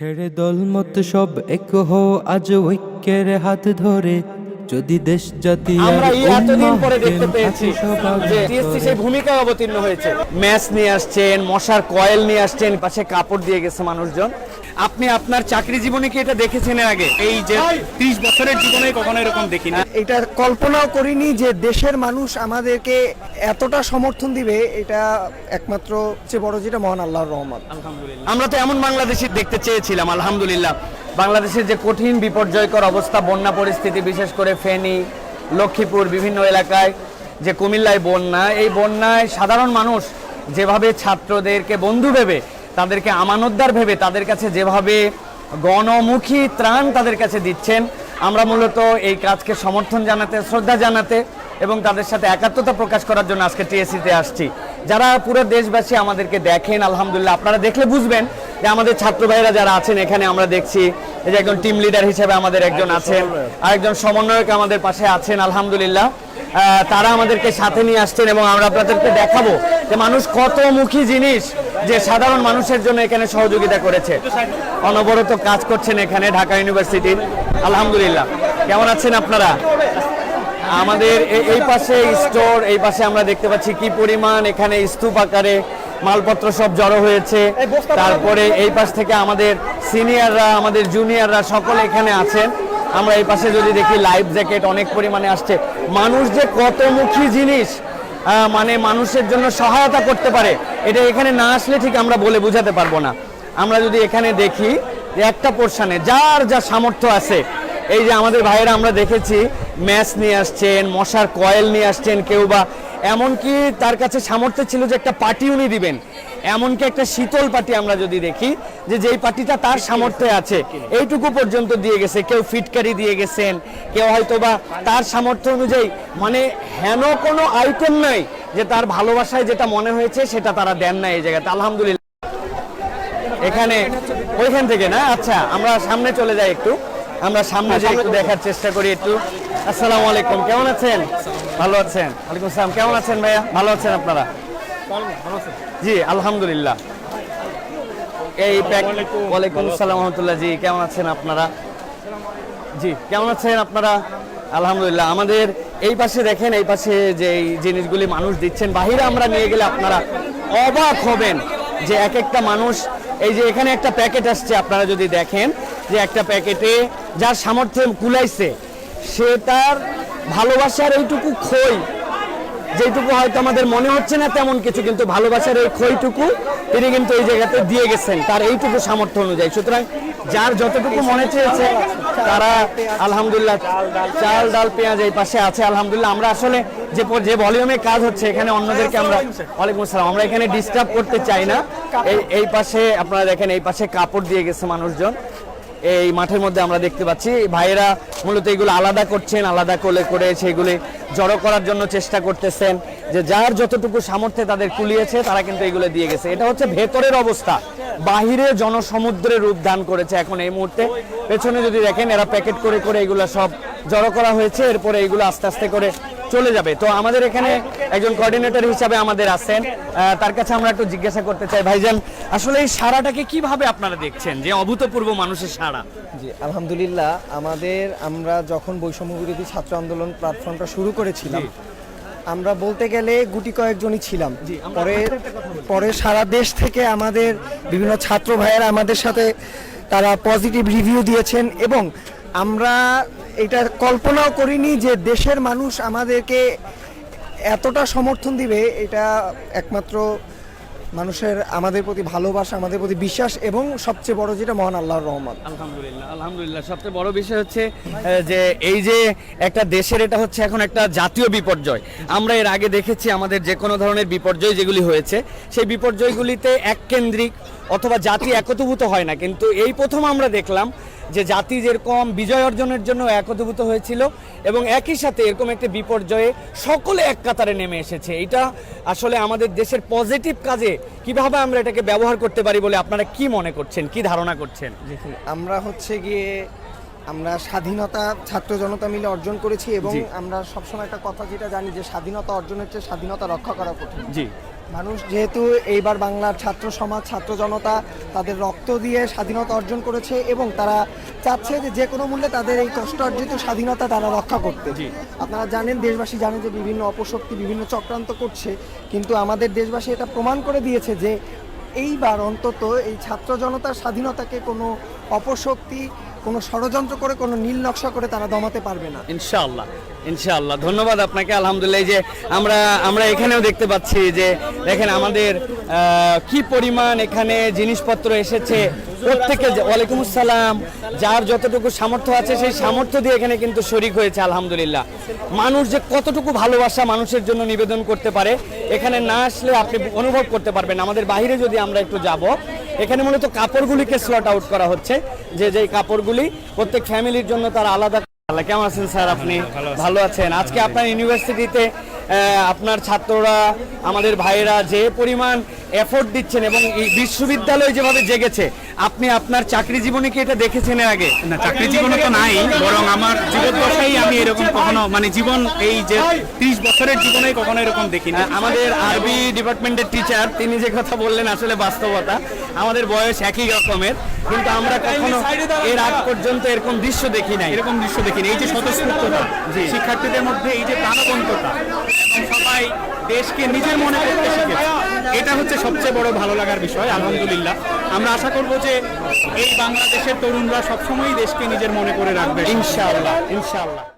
ছেড়ে দলমত সব এক হো আজ ঐক্যের হাত ধরে। যদি দেশ জাতি আমরা এই এতদিন পরে দেখতে পেয়েছি যে টিএসসি সেই ভূমিকায় অবতীর্ণ হয়েছে। ম্যাচ নিয়ে আসছেন মশার কয়েল নিয়ে আসছেন পাশে কাপড় দিয়ে গেছে মানুষজন। আপনি আপনার চাকরি জীবনে কি এটা দেখেছেন আগে? এই যে ত্রিশ বছরের জীবনে কখনো এরকম দেখিনি। এটা কল্পনাও করিনি যে দেশের মানুষ আমাদেরকে এতটা সমর্থন দিবে এটা একমাত্র সবচেয়ে বড় যেটা মহান আল্লাহর রহমত। আমরা তো এমন বাংলাদেশি দেখতে চেয়েছিলাম আলহামদুলিল্লাহ। বাংলাদেশের যে কঠিন, বিপর্যয়কর অবস্থা, বন্যা পরিস্থিতি, বিশেষ করে ফেনী, লক্ষ্মীপুর, বিভিন্ন এলাকায় যে কুমিল্লায় বন্যা, এই বন্যায় সাধারণ মানুষ যেভাবে ছাত্রদেরকে বন্ধু ভেবে, তাদেরকে আমানতদার ভেবে, তাদের কাছে যেভাবে গণমুখী ত্রাণ তাদের কাছে দিচ্ছেন, আমরা মূলত এই কাজকে সমর্থন জানাতে, শ্রদ্ধা জানাতে এবং তাদের সাথে একাত্মতা প্রকাশ করার জন্য আজকে টিএসসিতে আসছি। যারা পুরো দেশবাসী আমাদেরকে দেখেন, আলহামদুলিল্লাহ, আপনারা দেখলে বুঝবেন যে আমাদের ছাত্র ভাইরা যারা আছেন এখানে আমরা দেখছি এই যে একজন টিম লিডার হিসেবে আমাদের একজন আছেন আরেকজন সমন্বয়ক আমাদের পাশে আছেন আলহামদুলিল্লাহ। তারা আমাদেরকে সাথে নিয়ে আসছেন এবং আমরা আপনাদেরকে দেখাবো যে মানুষ কতমুখী জিনিস যে সাধারণ মানুষের জন্য এখানে সহযোগিতা করেছে। অনবরত কাজ করছেন এখানে ঢাকা ইউনিভার্সিটির। আলহামদুলিল্লাহ। কেমন আছেন আপনারা? আমাদের এই পাশে স্টোর এই পাশে আমরা দেখতে পাচ্ছি কি পরিমাণ এখানে স্তূপ আকারে মালপত্র সব জড়ো হয়েছে। তারপরে এই পাশ থেকে আমাদের সিনিয়ররা আমাদের জুনিয়ররা সকলে এখানে আছেন। আমরা এই পাশে যদি দেখি লাইফ জ্যাকেট অনেক পরিমাণে আসছে। মানুষ যে কতমুখী জিনিস মানে মানুষের জন্য সহায়তা করতে পারে এটা এখানে না আসলে ঠিক আমরা বলে বোঝাতে পারব না। আমরা যদি এখানে দেখি একটা পোর্শনে যার যা সামর্থ্য আছে এই যে আমাদের ভাইয়েরা আমরা দেখেছি, ম্যাচ নিয়ে আসছেন, মশার কয়েল নিয়ে আসছেন কেউ বা, এমনকি তার কাছে সামর্থ্য ছিল যে একটা পার্টি উনি দিবেন। এমনকি একটা শীতল পার্টি আমরা যদি দেখি, যে যেই পার্টিটা তার সামর্থ্যে আছে, এইটুকু পর্যন্ত দিয়ে গেছে। কেউ ফিটকারি দিয়ে গেছেন, কেউ হয়তো বা তার সামর্থ্য অনুযায়ী মানে হেন কোনো আইটেম নাই যে তার ভালোবাসায় যেটা মনে হয়েছে সেটা তারা দেন না এই জায়গাতে। আলহামদুলিল্লাহ। এখানে, ওইখান থেকে না? আচ্ছা আমরা সামনে চলে যাই একটু। আমরা সামনে যে একটু দেখার চেষ্টা করি একটু। আসসালামু আলাইকুম, কেমন আছেন? ভালো আছেন? ওয়ালাইকুম আসসালাম, কেমন আছেন ভাইয়া? ভালো আছেন আপনারা? জি, আলহামদুলিল্লাহ। এই ওয়ালাইকুম আসসালাম রহমতুল্লাহ জি, কেমন আছেন আপনারা? জি, কেমন আছেন আপনারা? আলহামদুলিল্লাহ, আমাদের এই পাশে দেখেন, এই পাশে যে জিনিসগুলি মানুষ দিচ্ছেন, বাহিরে আমরা নিয়ে গেলে আপনারা অবাক হবেন যে এক একটা মানুষ এই যে এখানে একটা প্যাকেট আসছে, আপনারা যদি দেখেন যে একটা প্যাকেটে যার সামর্থ্য কুলাইছে, সে তার ভালোবাসার এইটুকু খই যেটুকু হয়তো আমাদের মনে হচ্ছে না তেমন কিছু, কিন্তু ভালোবাসার এই খইটুকু তিনি কিন্তু এই জায়গাতে দিয়ে গেছেন, তার এইটুকু সামর্থ্য অনুযায়ী। সুতরাং যার যতটুকু মনে চেয়েছে, তারা আলহামদুলিল্লাহ চাল, ডাল, পেঁয়াজ এই পাশে আছে, আলহামদুলিল্লাহ। আমরা আসলে যে যে ভলিউমে কাজ হচ্ছে, এখানে অন্যদেরকে আমরা ওয়ালাইকুম আসসালাম। আমরা এখানে ডিস্টার্ব করতে চাই না। এই এই পাশে আপনারা দেখেন, এই পাশে কাপড় দিয়ে গেছে মানুষজন। এই মাঠের মধ্যে আমরা দেখতে পাচ্ছি। ভাইয়েরা মূলত এগুলো আলাদা করছেন, আলাদা করে করে সেগুলি জড়ো করার জন্য চেষ্টা করতেছেন যে যার যতটুকু সামর্থ্যে তাদের কুলিয়েছে, তারা কিন্তু এগুলো দিয়ে গেছে। এটা হচ্ছে ভেতরের অবস্থা। বাহিরে জনসমুদ্রে রূপ দান করেছে এখন এই মুহূর্তে। পেছনে যদি দেখেন, এরা প্যাকেট করে করে এগুলো সব জড়ো করা হয়েছে। এরপরে এগুলো আস্তে আস্তে করে চলে যাবে। তো আমাদের এখানে একজন কোঅর্ডিনেটর হিসাবে আমাদের আছেন। তার কাছে আমরা একটু জিজ্ঞাসা করতে চাই। ভাইজান আসলে এই সারাটাকে কীভাবে আপনারা দেখছেন যে অভূতপূর্ব মানুষের সারা? জি আলহামদুলিল্লাহ আমাদের আমরা যখন বৈষম্য বিরোধী ছাত্র আন্দোলন প্ল্যাটফর্মটা শুরু করেছিলাম আমরা বলতে গেলে গুটি কয়েকজনই ছিলাম। পরে পরে সারা দেশ থেকে আমাদের বিভিন্ন ছাত্র ভাইয়েরা আমাদের সাথে তারা পজিটিভ রিভিউ দিয়েছেন এবং আমরা এটা কল্পনাও করিনি যে দেশের মানুষ আমাদেরকে এতটা সমর্থন দিবে, এটা একমাত্র মানুষের আমাদের প্রতি ভালোবাসা, আমাদের প্রতি বিশ্বাস এবং সবচেয়ে বড় যেটা মহান আল্লাহর রহমান আলহামদুলিল্লাহ আলহামদুলিল্লাহ। সবচেয়ে বড় বিষয় হচ্ছে যে এই যে একটা দেশের এটা হচ্ছে এখন একটা জাতীয় বিপর্যয়। আমরা এর আগে দেখেছি আমাদের যে কোনো ধরনের বিপর্যয় যেগুলি হয়েছে, সেই বিপর্যয়গুলিতে এক কেন্দ্রিক অথবা জাতি একত্রভূত হয় না। কিন্তু এই প্রথম আমরা দেখলাম যে জাতি যেরকম বিজয় অর্জনের জন্য একত্রভূত হয়েছিল এবং একই সাথে এরকম একটি বিপর্যয়ে সকলে এক কাতারে নেমে এসেছে। এটা আসলে আমাদের দেশের পজিটিভ কাজে কীভাবে আমরা এটাকে ব্যবহার করতে পারি বলে আপনারা কি মনে করছেন? কি ধারণা করছেন? দেখুন আমরা হচ্ছে গিয়ে আমরা স্বাধীনতা ছাত্র জনতা মিলে অর্জন করেছি এবং। আমরা সবসময় একটা কথা যেটা জানি যে স্বাধীনতা অর্জনের চেয়ে স্বাধীনতা রক্ষা করা কঠিন। জি। মানুষ যেহেতু এইবার বাংলার ছাত্র সমাজ ছাত্র জনতা তাদের রক্ত দিয়ে স্বাধীনতা অর্জন করেছে এবং তারা চাচ্ছে যে যে কোনো মূল্যে তাদের এই কষ্ট অর্জিত স্বাধীনতা তারা রক্ষা করতে। আপনারা জানেন দেশবাসী জানেন যে বিভিন্ন অপশক্তি বিভিন্ন চক্রান্ত করছে কিন্তু আমাদের দেশবাসী এটা প্রমাণ করে দিয়েছে যে এইবার অন্তত এই ছাত্র জনতার স্বাধীনতাকে কোনো অপশক্তি কোনো ষড়যন্ত্র করে, কোনো নীল নকশা করে তারা দমাতে পারবে না। ইনশাআল্লাহ ইনশাআল্লাহ। ধন্যবাদ আপনাকে, আলহামদুলিল্লাহ। যে আমরা আমরা এখানেও দেখতে পাচ্ছি যে, দেখেন আমাদের কি পরিমাণ এখানে জিনিসপত্র এসেছে। প্রত্যেকে ওয়ালাইকুম আসসালাম, যার যতটুকু সামর্থ্য আছে, সেই সামর্থ্য দিয়ে এখানে কিন্তু শরিক হয়েছে, আলহামদুলিল্লাহ। মানুষ যে কতটুকু ভালোবাসা মানুষের জন্য নিবেদন করতে পারে, এখানে না আসলে আপনি অনুভব করতে পারবেন আমাদের বাইরে যদি আমরা একটু যাব এখানে মূলত কাপড়গুলিকে স্লট আউট করা হচ্ছে। যে যে কাপড়গুলি প্রত্যেক ফ্যামিলির জন্য তার আলাদা কেমন আছেন স্যার আপনি? ভালো আছেন। আজকে আপনার ইউনিভার্সিটিতে আপনার ছাত্ররা আমাদের ভাইয়েরা যে পরিমাণ এফোর্ট দিচ্ছেন এবং এই বিশ্ববিদ্যালয় যেভাবে জেগেছে আপনি আপনার চাকরি জীবনে কি এটা দেখেছেন আগে? না চাকরি জীবনে তো নাই বরং আমার জীবন জীবদ্দশাই আমি এরকম কখনো মানে জীবন এই যে ত্রিশ বছরের জীবনে কখনো এরকম দেখিনি। আহ, আমাদের আরবি ডিপার্টমেন্টের টিচার তিনি যে কথা বললেন আসলে বাস্তবতা আমাদের বয়স একই রকমের কিন্তু আমরা কখনো এর আগ পর্যন্ত এরকম দৃশ্য দেখি নাই। এরকম দৃশ্য দেখিনি এই যে স্বতঃস্ফূর্ততা শিক্ষার্থীদের মধ্যে এই যে প্রাণবন্ততা সবাই দেশকে নিজের মনে করতে শিখেছে। এটা হচ্ছে সবচেয়ে বড় ভালো লাগার বিষয়, আলহামদুলিল্লাহ। আমরা আশা করব যে এই বাংলাদেশের তরুণরা সবসময়ই দেশকে নিজের মনে করে রাখবে। ইনশাআল্লাহ ইনশাআল্লাহ।